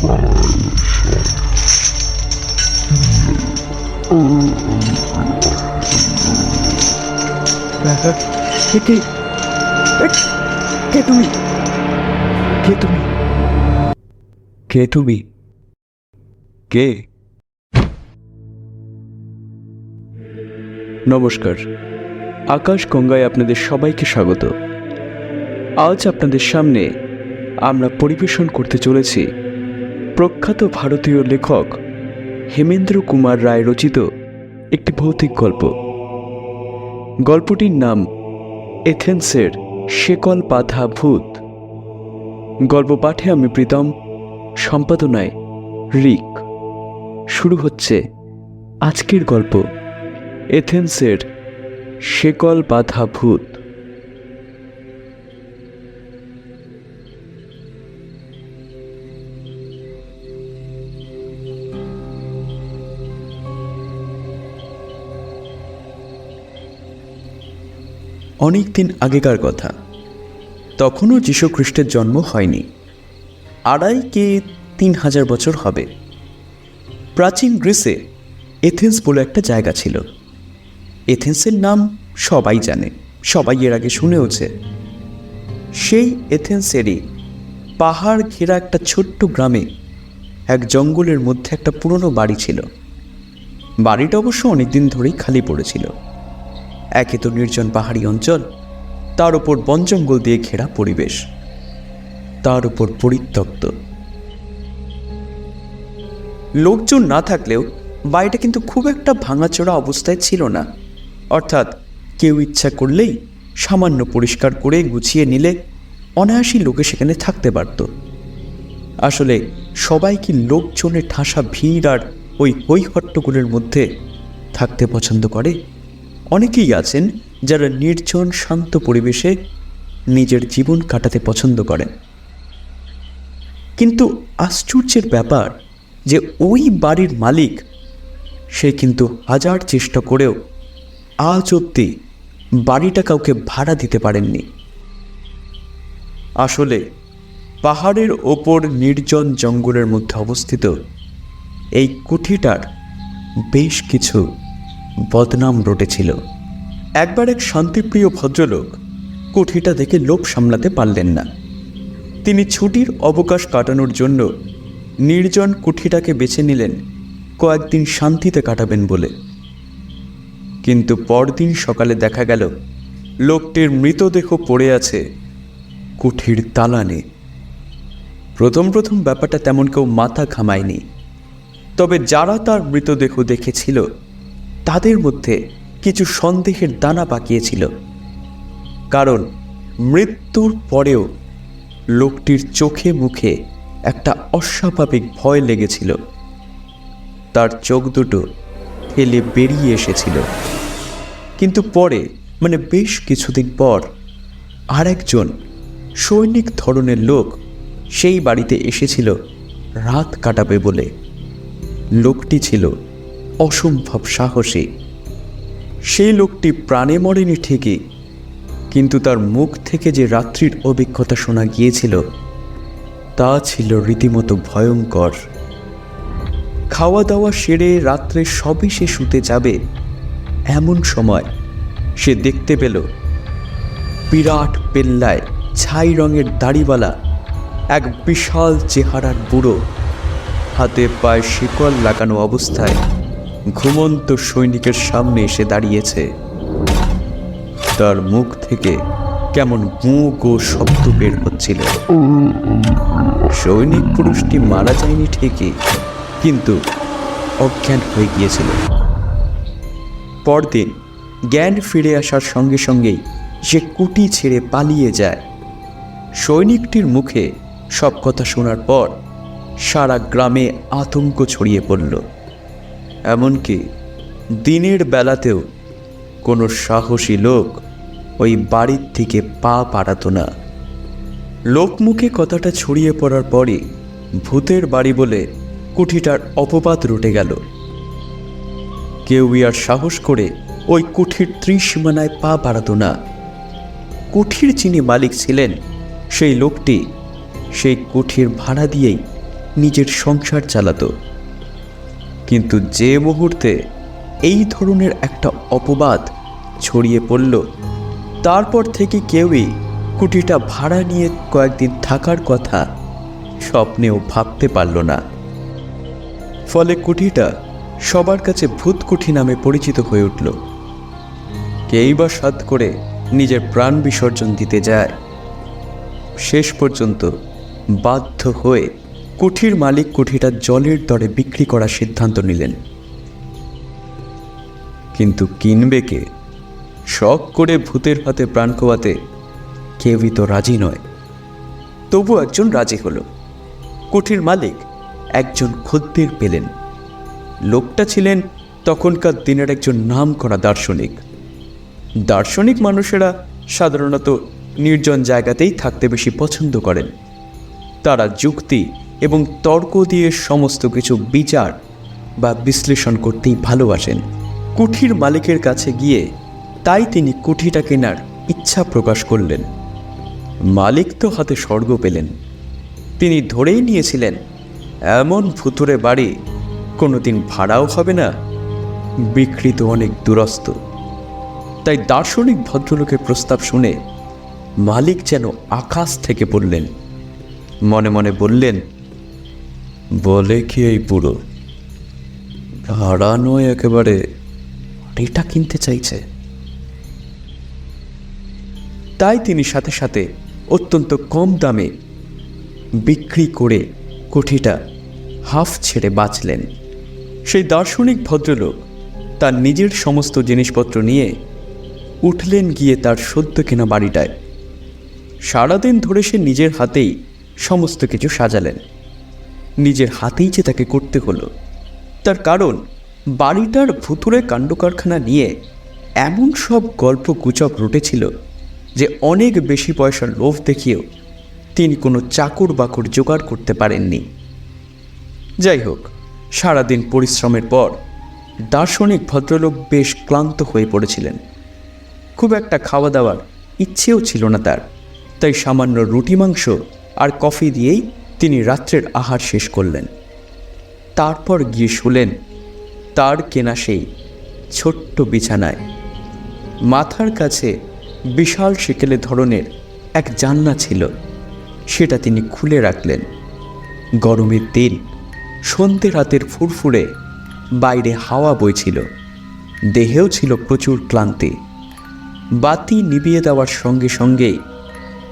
কে কে? তুমি? কে কে তুমি? কে? নমস্কার। আকাশ গঙ্গায় আপনাদের সবাইকে স্বাগত। আজ আপনাদের সামনে আমরা পরিবেশন করতে চলেছি প্রখ্যাত ভারতীয় লেখক হেমেন্দ্র কুমার রায় রচিত একটি ভৌতিক গল্প। গল্পটির নাম এথেন্সের শেকল পাথা ভূত। গল্প পাঠে আমি প্রীতম, সম্পাদনায় রিক। শুরু হচ্ছে আজকের গল্প এথেন্সের শেকল বাঁধা ভূত। অনেক দিন আগেকার কথা। তখনও যীশু খ্রিস্টের জন্ম হয়নি। আড়াই কে তিন হাজার বছর হবে। প্রাচীন গ্রিসে এথেন্স বলে একটা জায়গা ছিল। এথেন্সের নাম সবাই জানে, সবাই এর আগে শুনেওছে। সেই এথেন্সেরই পাহাড় ঘেরা একটা ছোট্ট গ্রামে এক জঙ্গলের মধ্যে একটা পুরনো বাড়ি ছিল। বাড়িটা অবশ্য অনেকদিন ধরেই খালি পড়েছিল। একে তো নির্জন পাহাড়ি অঞ্চল, তার উপর বন জঙ্গল দিয়ে ঘেরা পরিবেশ, তার উপর পরিত্যক্ত। লোকজন না থাকলেও বাড়িটা কিন্তু খুব একটা ভাঙাচোরা অবস্থায় ছিল না। অর্থাৎ কেউ ইচ্ছা করলেই সামান্য পরিষ্কার করে গুছিয়ে নিলে অনায়াসী লোকে সেখানে থাকতে পারত। আসলে সবাই কি লোকজনের ঠাসা ভিড় আর ওই হৈহট্টগুলোর মধ্যে থাকতে পছন্দ করে? অনেকেই আছেন যারা নির্জন শান্ত পরিবেশে নিজের জীবন কাটাতে পছন্দ করেন। কিন্তু আশ্চর্যের ব্যাপার যে ওই বাড়ির মালিক, সে কিন্তু হাজার চেষ্টা করেও আজ অব্দি বাড়িটা কাউকে ভাড়া দিতে পারেননি। আসলে পাহাড়ের ওপর নির্জন জঙ্গলের মধ্যে অবস্থিত এই কুঠিটার বেশ কিছু বদনাম রটেছিল। একবার এক শান্তিপ্রিয় ভদ্রলোক কুঠিটা দেখে লোভ সামলাতে পারলেন না। তিনি ছুটির অবকাশ কাটানোর জন্য নির্জন কুঠিটাকে বেছে নিলেন, কয়েকদিন শান্তিতে কাটাবেন বলে। কিন্তু পরদিন সকালে দেখা গেল, লোকটির মৃতদেহ পড়ে আছে কুঠির তালানে। প্রথম প্রথম ব্যাপারটা তেমন কেউ মাথা ঘামায়নি, তবে যারা তার মৃতদেহ দেখেছিল তাদের মধ্যে কিছু সন্দেহের দানা পাকিয়েছিল। কারণ মৃত্যুর পরেও লোকটির চোখে মুখে একটা অস্বাভাবিক ভয় লেগেছিল। তার চোখ দুটো ফেলে বেরিয়ে এসেছিল। কিন্তু পরে মানে বেশ কিছুদিন পর, আরেকজন সৈনিক ধরনের লোক সেই বাড়িতে এসেছিল, রাত কাটাবে বলে। লোকটি ছিল অসম্ভব সাহসী। সেই লোকটি প্রাণে মরেনি ঠিকই, কিন্তু তার মুখ থেকে যে রাত্রির অভিজ্ঞতা শোনা গিয়েছিল, তা ছিল রীতিমতো ভয়ঙ্কর। খাওয়া দাওয়া সেরে রাত্রে সবে সে শুতে যাবে, এমন সময় সে দেখতে পেল বিরাট পেল্লায় ছাই রঙের দাড়িওয়ালা এক বিশাল চেহারার বুড়ো, হাতে পায়ে শিকল লাগানো অবস্থায়। ঘুমন্ত সৈনিকের সামনে এসে দাঁড়িয়েছে। তার মুখ থেকে কেমন মুখ ও শব্দ বের হচ্ছিল। সৈনিক পুরুষটি মারা যায়নি ঠিকই, কিন্তু অজ্ঞান হয়ে গিয়েছিল। পরদিন জ্ঞান ফিরে আসার সঙ্গে সঙ্গেই সে কুটি ছেড়ে পালিয়ে যায়। সৈনিকটির মুখে সব কথা শোনার পর সারা গ্রামে আতঙ্ক ছড়িয়ে পড়ল। এমনকি দিনের বেলাতেও কোনো সাহসী লোক ওই বাড়ির থেকে পা পাড়াতো না। লোকমুখে কথাটা ছড়িয়ে পড়ার পরই ভূতের বাড়ি বলে কুঠিটার অপবাদ রটে গেল। কেউই আর সাহস করে ওই কুঠির ত্রিসীমানায় পা বাড়াতো না। কুঠির যিনি মালিক ছিলেন, সেই লোকটি সেই কুঠির ভাড়া দিয়েই নিজের সংসার চালাতো। কিন্তু যে মুহূর্তে এই ধরনের একটা অপবাদ ছড়িয়ে পড়ল, তারপর থেকে কেউই কুটিটা ভাড়া নিয়ে কয়েকদিন থাকার কথা স্বপ্নেও ভাবতে পারল না। ফলে কুঠিটা সবার কাছে ভূতকুঠি নামে পরিচিত হয়ে উঠল। কেই বা সাত করে নিজের প্রাণ বিসর্জন দিতে যায়। শেষ পর্যন্ত বাধ্য হয়ে কুঠির মালিক কুঠিটা জলের দরে বিক্রি করার সিদ্ধান্ত নিলেন। কিন্তু কিনবে কে? শখ করে ভূতের হাতে প্রাণ খোয়াতে কেউই তো রাজি নয়। তবু একজন রাজি হলো। কুঠির মালিক একজন খদ্দের পেলেন। লোকটা ছিলেন তখনকার দিনের একজন নাম করা দার্শনিক। দার্শনিক মানুষেরা সাধারণত নির্জন জায়গাতেই থাকতে বেশি পছন্দ করেন। তারা যুক্তি এবং তর্ক দিয়ে সমস্ত কিছু বিচার বা বিশ্লেষণ করতেই ভালোবাসেন। কুঠির মালিকের কাছে গিয়ে তাই তিনি কুঠিটা কেনার ইচ্ছা প্রকাশ করলেন। মালিক তো হাতে স্বর্গ পেলেন। তিনি ধরেই নিয়েছিলেন, এমন ভুতুরে বাড়ি কোনোদিন ভাড়াও হবে না বিকৃত অনেক দুরস্ত। তাই দার্শনিক ভদ্রলোকের প্রস্তাব শুনে মালিক যেন আকাশ থেকে পড়লেন। মনে মনে বললেন বলে কি এই পুরো? ভাড়া নয় একেবারে এটা কিনতে চাইছে। তাই তিনি সাথে সাথে অত্যন্ত কম দামে বিক্রি করে কোঠিটা হাফ ছেড়ে বাঁচলেন। সেই দার্শনিক ভদ্রলোক তার নিজের সমস্ত জিনিসপত্র নিয়ে উঠলেন গিয়ে তার সদ্য কেনা বাড়িটায়। সারাদিন ধরে সে নিজের হাতেই সমস্ত কিছু সাজালেন। নিজের হাতেই যে তাকে করতে হলো। তার কারণ, বাড়িটার ভুতুরে কাণ্ডকারখানা নিয়ে এমন সব গল্প গুজব রটেছিল যে অনেক বেশি পয়সার লোভ দেখিয়েও তিনি কোনো চাকর বাকর জোগাড় করতে পারেননি। যাই হোক, সারাদিন পরিশ্রমের পর দার্শনিক ভদ্রলোক বেশ ক্লান্ত হয়ে পড়েছিলেন। খুব একটা খাওয়া দাওয়ার ইচ্ছেও ছিল না তার, তাই সামান্য রুটি মাংস আর কফি দিয়েই তিনি রাত্রের আহার শেষ করলেন। তারপর গিয়ে শুলেন, তার কেনা সেই ছোট্ট বিছানায়। মাথার কাছে বিশাল সেকেলে ধরনের এক জান্না ছিল, সেটা তিনি খুলে রাখলেন। গরমের দিন সন্ধ্যে রাতের ফুরফুরে বাইরে হাওয়া বইছিল, দেহেও ছিল প্রচুর ক্লান্তি। বাতি নিভিয়ে দেওয়ার সঙ্গে সঙ্গেই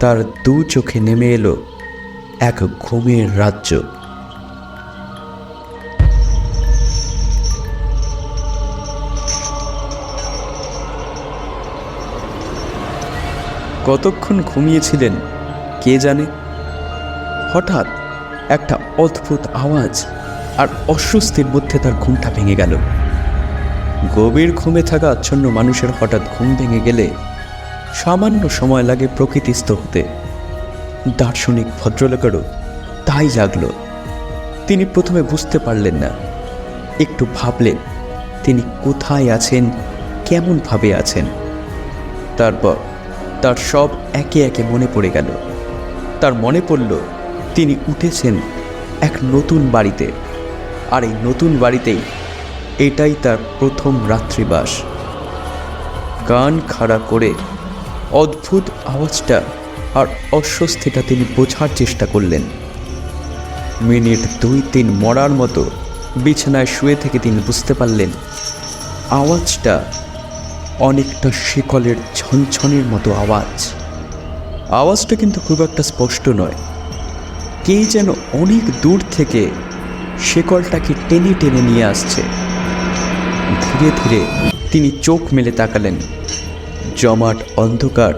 তার দু চোখে নেমে এলো এক ঘুমের রাজ্য। কতক্ষণ ঘুমিয়েছিলেন, কে জানে? হঠাৎ একটা অদ্ভুত আওয়াজ আর অস্বস্তির মধ্যে তার ঘুমটা ভেঙে গেল। গভীর ঘুমে থাকা আচ্ছন্ন মানুষের হঠাৎ ঘুম ভেঙে গেলে সামান্য সময় লাগে প্রকৃতিস্থ হতে। দার্শনিক ভদ্রলোকেরও তাই লাগল তিনি প্রথমে বুঝতে পারলেন না। একটু ভাবলেন, তিনি কোথায় আছেন কেমনভাবে আছেন। তারপর তার সব একে একে মনে পড়ে গেল। তার মনে পড়ল, তিনি উঠেছেন এক নতুন বাড়িতে। আর এই নতুন বাড়িতেই এটাই তার প্রথম রাত্রিবাস। গান খাড়া করে অদ্ভুত আওয়াজটা আর অস্বস্তিটা তিনি বোঝার চেষ্টা করলেন। মিনিট দুই তিন মরার মতো বিছানায় শুয়ে থেকে তিনি বুঝতে পারলেন, আওয়াজটা অনেকটা শিকলের ছনছনের মতো আওয়াজ। আওয়াজটা কিন্তু খুব একটা স্পষ্ট নয়। কে যেন অনেক দূর থেকে শেকলটাকে টেনে টেনে নিয়ে আসছে। ধীরে ধীরে তিনি চোখ মেলে তাকালেন। জমাট অন্ধকার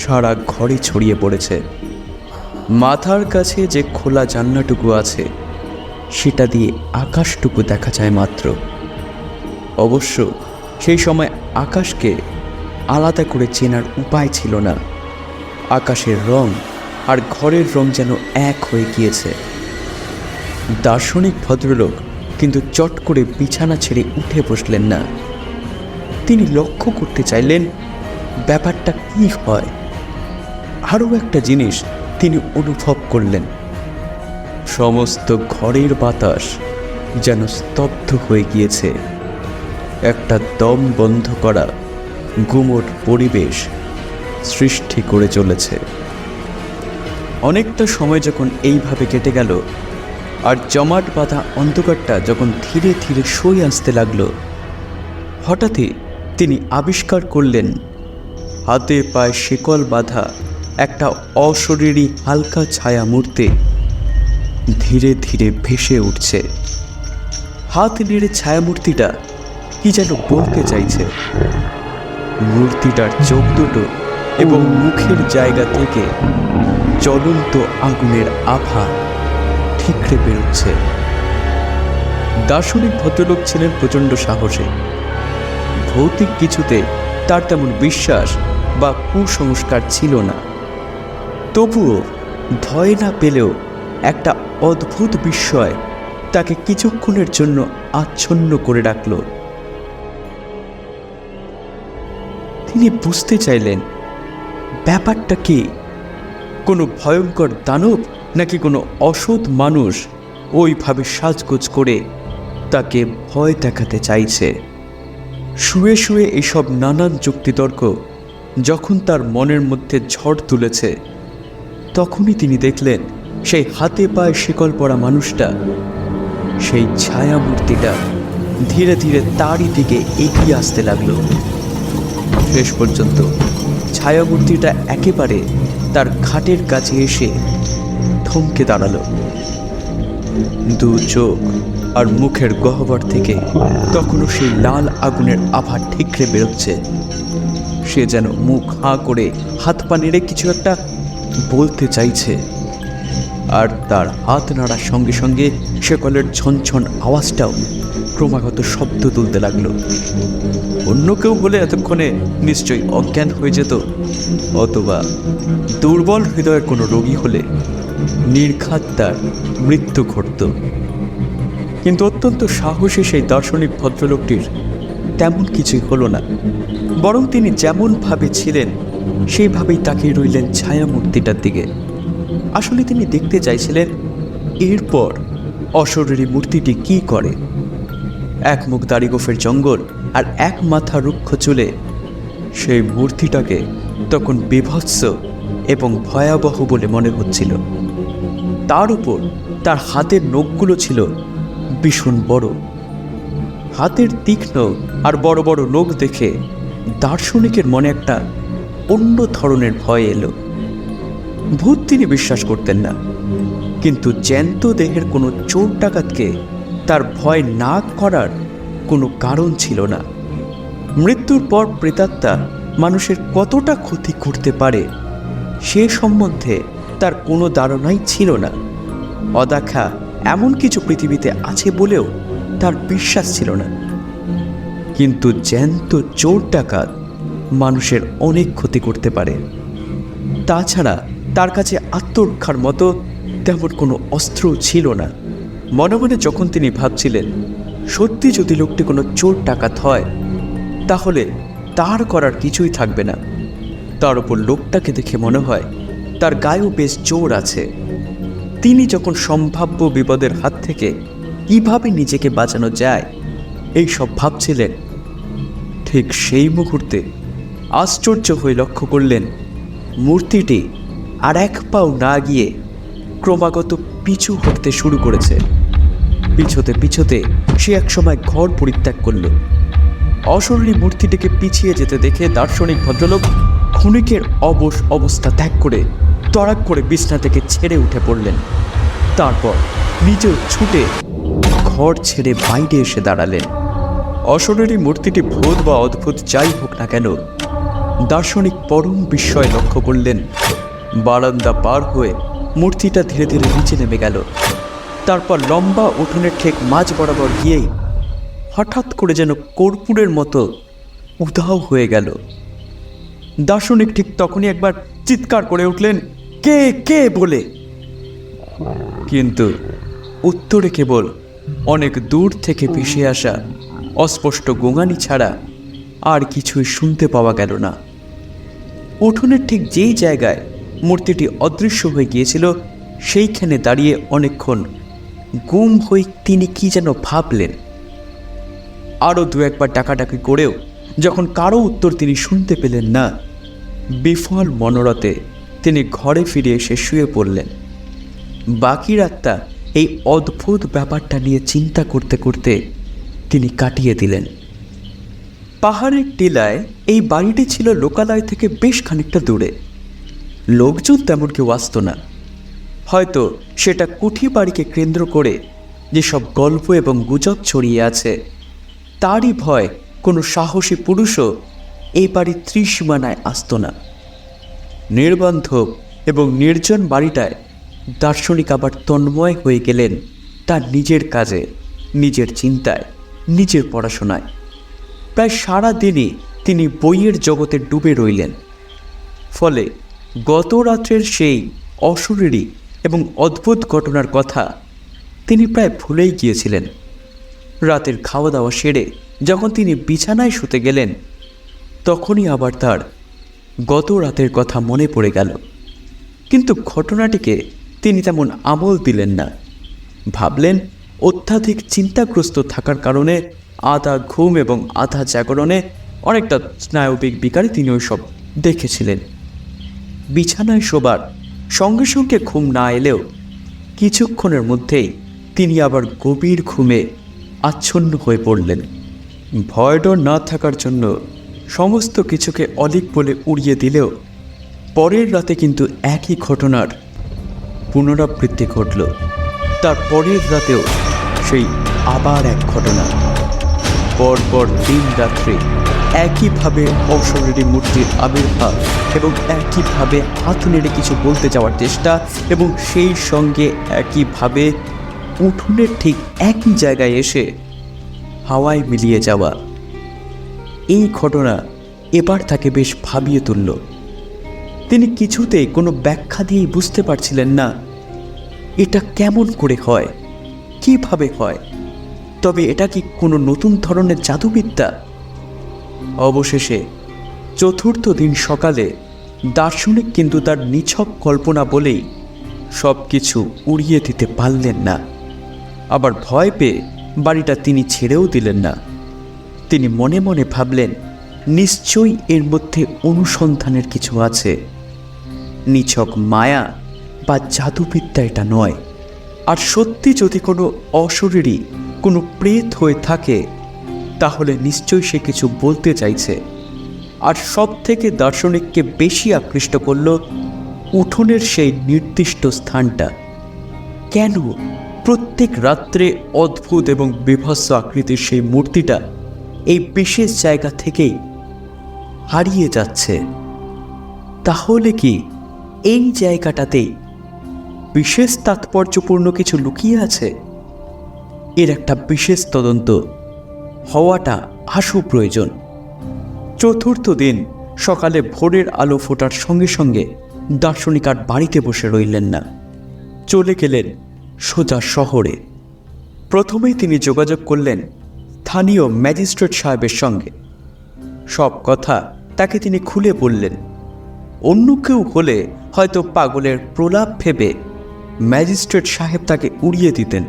সারা ঘরে ছড়িয়ে পড়েছে। মাথার কাছে যে খোলা জান্নাটুকু আছে, সেটা দিয়ে আকাশটুকু দেখা যায় মাত্র। অবশ্য সেই সময় আকাশকে আলাদা করে চেনার উপায় ছিল না। আকাশের রং আর ঘরের রং যেন এক হয়ে গিয়েছে। দার্শনিক ভদ্রলোক কিন্তু চট করে বিছানা ছেড়ে উঠে বসলেন না। তিনি লক্ষ্য করতে চাইলেন, ব্যাপারটা কি হয়? আরও একটা জিনিস তিনি অনুভব করলেন। সমস্ত ঘরের বাতাস যেন স্তব্ধ হয়ে গিয়েছে। একটা দম বন্ধ করা গুমট পরিবেশ সৃষ্টি করে চলেছে। অনেকটা সময় যখন এইভাবে কেটে গেল, আর জমাট বাঁধা অন্ধকারটা যখন ধীরে ধীরে সই আসতে লাগল, হঠাৎই তিনি আবিষ্কার করলেন, হাতে পায়ে শিকল বাঁধা একটা অশরীরী হালকা ছায়া মূর্তি ধীরে ধীরে ভেসে উঠছে। হাত নেড়ে ছায়ামূর্তিটা কি যেন বলতে চাইছে। মূর্তিটার চোখ দুটো এবং মুখের জায়গা থেকে জ্বলন্ত আগুনের আভা ঠিকরে বেরোচ্ছে। দার্শনিক ভদ্রলোক ছিলেন প্রচণ্ড সাহসে। ভৌতিক কিছুতে তার তেমন বিশ্বাস বা কুসংস্কার ছিল না। তবুও ভয় না পেলেও একটা অদ্ভুত বিস্ময় তাকে কিছুক্ষণের জন্য আচ্ছন্ন করে রাখল। তিনি বুঝতে চাইলেন, ব্যাপারটা কি? কোনো ভয়ঙ্কর দানব নাকি কোনো অসৎ মানুষ ওইভাবে সাজগোজ করে তাকে ভয় দেখাতে চাইছে? শুয়ে শুয়ে এসব নানান যুক্তিতর্ক যখন তার মনের মধ্যে ঝড় তুলেছে তখনই তিনি দেখলেন সেই হাতে পায়ে শিকল পড়া মানুষটা। সেই ছায়া মূর্তিটা ধীরে ধীরে তারই দিকে এগিয়ে আসতে লাগল। শেষ পর্যন্ত ছায়ামূর্তিটা একেবারে তার খাটের কাছে এসে থমকে দাঁড়াল। দু চোখ আর মুখের গহ্বর থেকে তখনও সেই লাল আগুনের আভা ঠিকরে বেরোচ্ছে। সে যেন মুখ হাঁ করে হাত পা নেড়ে কিছু একটা বলতে চাইছে। আর তার হাত নাড়ার সঙ্গে সঙ্গে সেকলের ঝনঝন আওয়াজটাও ক্রমাগত শব্দ তুলতে লাগল। অন্য কেউ হলে এতক্ষণে নিশ্চয়ই অজ্ঞান হয়ে যেত, অথবা দুর্বল হৃদয়ের কোনো রোগী হলে নির্ঘাত তার মৃত্যু ঘটত। কিন্তু অত্যন্ত সাহসী সেই দার্শনিক ভদ্রলোকটির তেমন কিছুই হলো না, বরং তিনি যেমনভাবে ছিলেন সেইভাবেই তাকিয়ে রইলেন ছায়ামূর্তিটার দিকে। আসলে তিনি দেখতে চাইছিলেন, এরপর অশরীরী মূর্তিটি কি করে? এক মুখ দাড়িগোফের জঙ্গল আর এক মাথা রুক্ষ চুলে। সেই মূর্তিটাকে তখন বিভৎস এবং ভয়াবহ বলে মনে হচ্ছিল। তার উপর তার হাতের নখগুলো ছিল ভীষণ বড়। হাতের তীক্ষ্ণ আর বড় বড় নখ দেখে দার্শনিকের মনে একটা অন্য ধরনের ভয় এলো। ভূত তিনি বিশ্বাস করতেন না। কিন্তু জ্যান্ত দেহের কোনো চোর ডাকাতকে তার ভয় না করার কোনো কারণ ছিল না। মৃত্যুর পর প্রেতাত্মা মানুষের কতটা ক্ষতি করতে পারে সে সম্বন্ধে তার কোনো ধারণাই ছিল না। অদাখা এমন কিছু পৃথিবীতে আছে বলেও তার বিশ্বাস ছিল না। কিন্তু জ্যান্ত চোর ডাকাত মানুষের অনেক ক্ষতি করতে পারে। তাছাড়া তার কাছে আত্মরক্ষার মতো তেমন কোনো অস্ত্র ছিল না। মনে মনে যখন তিনি ভাবছিলেন, সত্যি যদি লোকটি কোনো চোর টাকাত হয়, তাহলে তার করার কিছুই থাকবে না। তার উপর লোকটাকে দেখে মনে হয়, তার গায়েও বেশ জোর আছে। তিনি যখন সম্ভাব্য বিপদের হাত থেকে কীভাবে নিজেকে বাঁচানো যায় এই সব ভাবছিলেন, ঠিক সেই মুহূর্তে আশ্চর্য হয়ে লক্ষ্য করলেন, মূর্তিটি আর এক পাও না গিয়ে ক্রমাগত পিছু হটতে শুরু করেছে। পিছোতে পিছোতে সে একসময় ঘর পরিত্যাগ করল। অশরীরী মূর্তিটিকে পিছিয়ে যেতে দেখে দার্শনিক ভদ্রলোক ক্ষণিকের অবশ অবস্থা ত্যাগ করে তড়াক করে বিছনা থেকে ছেড়ে উঠে পড়লেন। তারপর নিজেও ছুটে ঘর ছেড়ে বাইরে এসে দাঁড়ালেন। অশরীরী মূর্তিটি ভূত বা অদ্ভুত যাই হোক না কেন দার্শনিক পরম বিস্ময় লক্ষ্য করলেন। বারান্দা পার হয়ে মূর্তিটা ধীরে ধীরে নিচে নেমে গেল। তারপর লম্বা উঠোনের ঠেক মাঝ বরাবর গিয়েই হঠাৎ করে যেন কর্পূরের মতো উধাও হয়ে গেল। দার্শনিক ঠিক তখনই একবার চিৎকার করে উঠলেন, কে কে? বলে। কিন্তু উত্তরে কেবল অনেক দূর থেকে ভেসে আসা অস্পষ্ট গোঙানি ছাড়া আর কিছুই শুনতে পাওয়া গেল না। উঠোনের ঠিক যেই জায়গায় মূর্তিটি অদৃশ্য হয়ে গিয়েছিল, সেইখানে দাঁড়িয়ে অনেকক্ষণ গুম হয়ে তিনি কি যেন ভাবলেন। আরও দু একবার ডাকাডাকি করেও যখন কারও উত্তর তিনি শুনতে পেলেন না, বিফল মনোরথে তিনি ঘরে ফিরে এসে শুয়ে পড়লেন। বাকি রাতটা এই অদ্ভুত ব্যাপারটা নিয়ে চিন্তা করতে করতে তিনি কাটিয়ে দিলেন। পাহাড়ের টিলায় এই বাড়িটি ছিল লোকালয় থেকে বেশ খানিকটা দূরে। লোকজন তেমন কেউ আসত না। হয়তো সেটা কুঠি বাড়িকে কেন্দ্র করে যেসব গল্প এবং গুজব ছড়িয়ে আছে, তারই ভয় কোনো সাহসী পুরুষও এই বাড়ির ত্রিসীমানায় আসত না। নির্বান্ধব এবং নির্জন বাড়িটায় দার্শনিক আবার তন্ময় হয়ে গেলেন তার নিজের কাজে, নিজের চিন্তায়, নিজের পড়াশোনায়। প্রায় সারা দিনই তিনি বইয়ের জগতে ডুবে রইলেন। ফলে গত রাত্রের সেই অশরীরী এবং অদ্ভুত ঘটনার কথা তিনি প্রায় ভুলেই গিয়েছিলেন। রাতের খাওয়া দাওয়া সেরে যখন তিনি বিছানায় শুতে গেলেন, তখনই আবার তার গত রাতের কথা মনে পড়ে গেল। কিন্তু ঘটনাটিকে তিনি তেমন আমল দিলেন না। ভাবলেন অত্যাধিক চিন্তাগ্রস্ত থাকার কারণে আধা ঘুম এবং আধা জাগরণে অনেকটা স্নায়বিক বিকারে তিনি ওইসব দেখেছিলেন। বিছানায় শোবার সঙ্গে সঙ্গে ঘুম না এলেও কিছুক্ষণের মধ্যেই তিনি আবার গভীর ঘুমে আচ্ছন্ন হয়ে পড়লেন। ভয় ডর না থাকার জন্য সমস্ত কিছুকে অলিক বলে উড়িয়ে দিলেও পরের রাতে কিন্তু একই ঘটনার পুনরাবৃত্তি ঘটল। তার পরের রাতেও সেই আবার এক ঘটনা। পরপর দিন রাত্রে একইভাবে অশরীরী মূর্তির আবির্ভাব এবং একইভাবে হাত নেড়ে কিছু বলতে যাওয়ার চেষ্টা এবং সেই সঙ্গে একইভাবে উঠোনের ঠিক একই জায়গায় এসে হাওয়ায় মিলিয়ে যাওয়া। এই ঘটনা এবার তাকে বেশ ভাবিয়ে তুলল। তিনি কিছুতে কোনো ব্যাখ্যা দিয়েই বুঝতে পারছিলেন না, এটা কেমন করে হয়, কীভাবে হয়। তবে এটা কি কোনো নতুন ধরনের জাদুবিদ্যা? অবশেষে, চতুর্থ দিন সকালে, দার্শনিক কিন্তু তার নিছক কল্পনা বলেই সব কিছু উড়িয়ে দিতে পারলেন না। আবার ভয় পেয়ে বাড়িটা তিনি ছেড়েও দিলেন না। তিনি মনে মনে ভাবলেন, নিশ্চয়ই এর মধ্যে অনুসন্ধানের কিছু আছে। নিছক মায়া বা জাদুবিদ্যা এটা নয়। আর সত্যি যদি কোনো অশরীরী কোনো প্রেত হয়ে থাকে, তাহলে নিশ্চয়ই সে কিছু বলতে চাইছে। আর সব থেকে দার্শনিককে বেশি আকৃষ্ট করল উঠোনের সেই নির্দিষ্ট স্থানটা। কেন প্রত্যেক রাত্রে অদ্ভুত এবং বিভৎস আকৃতির সেই মূর্তিটা এই বিশেষ জায়গা থেকেই হারিয়ে যাচ্ছে? তাহলে কি এই জায়গাটাতেই বিশেষ তাৎপর্যপূর্ণ কিছু লুকিয়ে আছে? এর একটা বিশেষ তদন্ত। হওয়াটা আশু প্রয়োজন। চতুর্থ দিন সকালে ভোরের আলো ফোটার সঙ্গে সঙ্গে দার্শনিক আর বাড়িতে বসে রইলেন না। চলে গেলেন সোজা শহরে। প্রথমেই তিনি যোগাযোগ করলেন স্থানীয় ম্যাজিস্ট্রেট সাহেবের সঙ্গে। সব কথা তাকে তিনি খুলে বললেন। অন্য কেউ হলে হয়তো পাগলের প্রলাপ ভেবে ম্যাজিস্ট্রেট সাহেব তাকে উড়িয়ে দিতেন।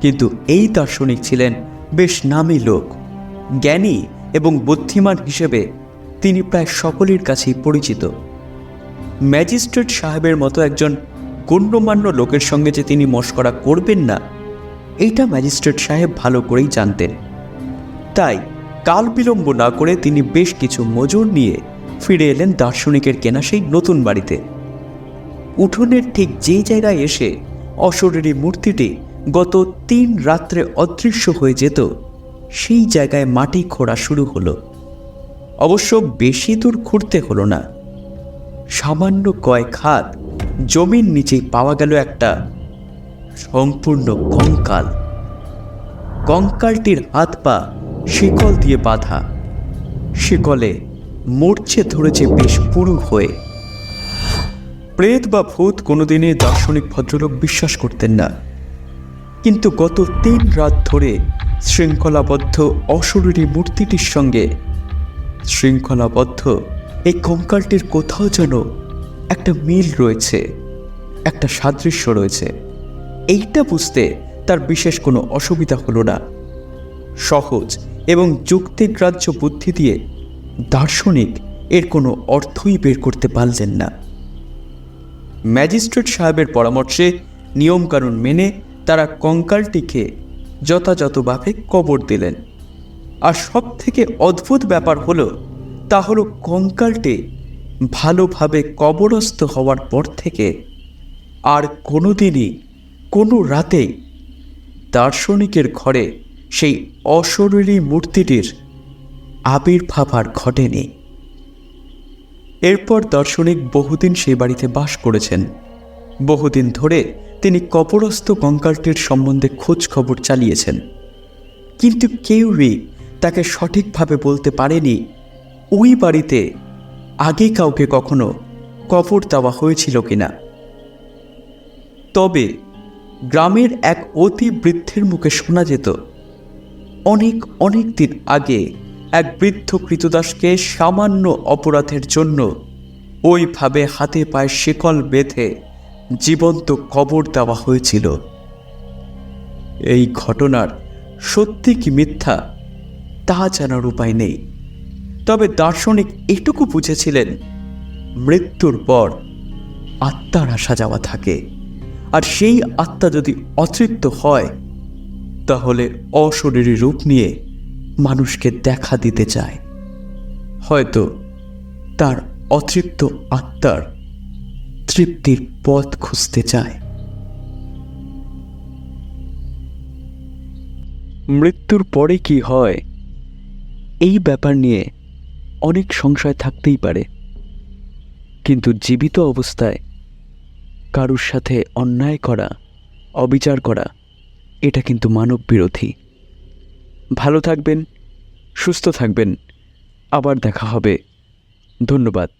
কিন্তু এই দার্শনিক ছিলেন বেশ নামী লোক। জ্ঞানী এবং বুদ্ধিমান হিসেবে তিনি প্রায় সকলের কাছেই পরিচিত। ম্যাজিস্ট্রেট সাহেবের মতো একজন গণ্যমান্য লোকের সঙ্গে যে তিনি মস্করা করবেন না এইটা ম্যাজিস্ট্রেট সাহেব ভালো করেই জানতেন। তাই কাল বিলম্ব না করে তিনি বেশ কিছু মজুর নিয়ে ফিরে এলেন দার্শনিকের কেনা সেই নতুন বাড়িতে। উঠোনের ঠিক যে জায়গায় এসে অশরীরী মূর্তিটি গত তিন রাত্রে অদৃশ্য হয়ে যেত, সেই জায়গায় মাটি খোঁড়া শুরু হলো। অবশ্য বেশি দূর খুঁড়তে হলো না। সামান্য কয়েক হাত জমির নিচেই পাওয়া গেল একটা সম্পূর্ণ কঙ্কাল। কঙ্কালটির হাত পা শিকল দিয়ে বাঁধা। শিকলে মরছে ধরেছে বেশ পুরু হয়ে। প্রেত বা ভূত কোনোদিনই দার্শনিক ভদ্রলোক বিশ্বাস করতেন না। কিন্তু গত তিন রাত ধরে শৃঙ্খলাবদ্ধ অশরীরী মূর্তিটির সঙ্গে শৃঙ্খলাবদ্ধ এই কঙ্কালটির কোথাও যেন একটা মিল রয়েছে, একটা সাদৃশ্য রয়েছে। এইটা বুঝতে তার বিশেষ কোনো অসুবিধা হলো না। সহজ এবং যুক্তিগ্রাহ্য বুদ্ধি দিয়ে দার্শনিক এর কোনো অর্থই বের করতে পারলেন না। ম্যাজিস্ট্রেট সাহেবের পরামর্শে নিয়মকানুন মেনে তারা কঙ্কালটিকে যথাযথভাবে কবর দিলেন। আর সব থেকে অদ্ভুত ব্যাপার হলো, তা হলো কঙ্কালটি ভালোভাবে কবরস্থ হওয়ার পর থেকে আর কোনোদিনই কোনো রাতেই দার্শনিকের ঘরে সেই অশরীরী মূর্তিটির আবির্ভাব আর ঘটেনি। এরপর দার্শনিক বহুদিন সেই বাড়িতে বাস করেছেন। বহুদিন ধরে তিনি কবরস্থ কঙ্কালটির সম্বন্ধে খোঁজ খবর চালিয়েছেন। কিন্তু কেউই তাকে সঠিকভাবে বলতে পারেনি, ওই বাড়িতে আগে কাউকে কখনো কবর দেওয়া হয়েছিল কিনা। তবে গ্রামের এক অতি বৃদ্ধের মুখে শোনা যেত, অনেক অনেক দিন আগে এক বৃদ্ধ কৃতদাসকে সামান্য অপরাধের জন্য ওইভাবে হাতে পায়ে শিকল বেঁধে জীবন্ত কবর দেওয়া হয়েছিল। এই ঘটনার সত্যি কি মিথ্যা, তা জানার উপায় নেই। তবে দার্শনিক এটুকু বুঝেছিলেন, মৃত্যুর পর আত্মার আসা যাওয়া থাকে। আর সেই আত্মা যদি অতৃপ্ত হয়, তাহলে অশরীরী রূপ নিয়ে মানুষকে দেখা দিতে চায়। হয়তো তার অতৃপ্ত আত্মার তৃপ্তির পথ খুঁজতে চায়। মৃত্যুর পরে কি হয়, এই ব্যাপার নিয়ে অনেক সংশয় থাকতেই পারে। কিন্তু জীবিত অবস্থায় কারুর সাথে অন্যায় করা, অবিচার করা, এটা কিন্তু মানব বিরোধী ভালো থাকবেন, সুস্থ থাকবেন। আবার দেখা হবে। ধন্যবাদ।